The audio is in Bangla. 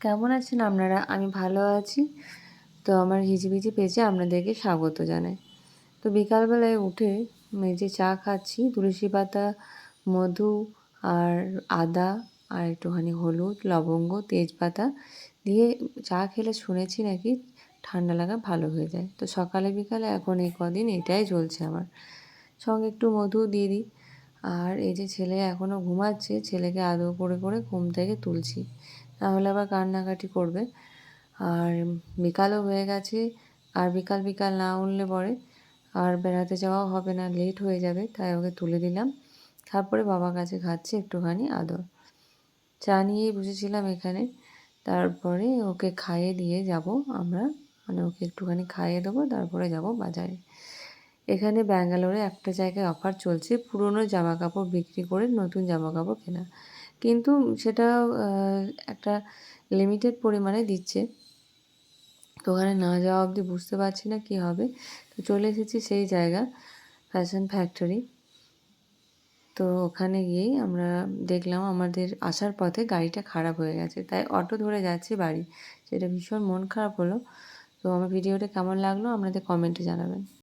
কেমন আছেন আপনারা? আমি ভালো আছি। তো আমার হিজিবিজি পেজে আপনাদেরকে স্বাগত জানাই। তো বিকালবেলায় উঠে মেজে চা খাচ্ছি, তুলসী পাতা, মধু আর আদা আর একটুখানি হলুদ, লবঙ্গ, তেজপাতা দিয়ে চা খেলে শুনেছি নাকি ঠান্ডা লাগা ভালো হয়ে যায়। তো সকালে বিকালে এখন এই কদিন এটাই চলছে আমার। সঙ্গে একটু মধু দিয়ে দিই। আর এই যে ছেলে এখনও ঘুমাচ্ছে, ছেলেকে আদর করে করে ঘুম থেকে তুলছি। তাহলে আবার কান্নাকাটি করবে। আর বিকালও হয়ে গেছে, আর বিকাল বিকাল না উঠলে পরে আর বেড়াতে যাওয়াও হবে না লেট হয়ে যাবে, তাই ওকে তুলে দিলাম। তারপরে বাবার কাছে খাচ্ছে একটুখানি আদর। চা নিয়েই বসেছিলাম এখানে। তারপরে ওকে খাইয়ে দিয়ে যাব আমরা। মানে ওকে একটুখানি খাইয়ে দেবো, তারপরে যাব বাজারে। এখানে ব্যাঙ্গালোরে একটা জায়গায় অফার চলছে, পুরনো জামা কাপড় বিক্রি করে নতুন জামা কাপড় কেনা। কিন্তু সেটা একটা লিমিটেড পরিমাণে দিচ্ছে। তো ওখানে না যাওয়া অবধি বুঝতে পারছি না কী হবে। তো চলে এসেছি সেই জায়গা ফ্যাশন ফ্যাক্টরি তো ওখানে গিয়েই আমরা দেখলাম আমাদের আসার পথে গাড়িটা খারাপ হয়ে গেছে। তাই অটো ধরে যাচ্ছি বাড়ি। সেটা ভীষণ মন খারাপ হলো। তো আমার ভিডিওটা কেমন লাগল আপনাদের কমেন্টে জানাবেন।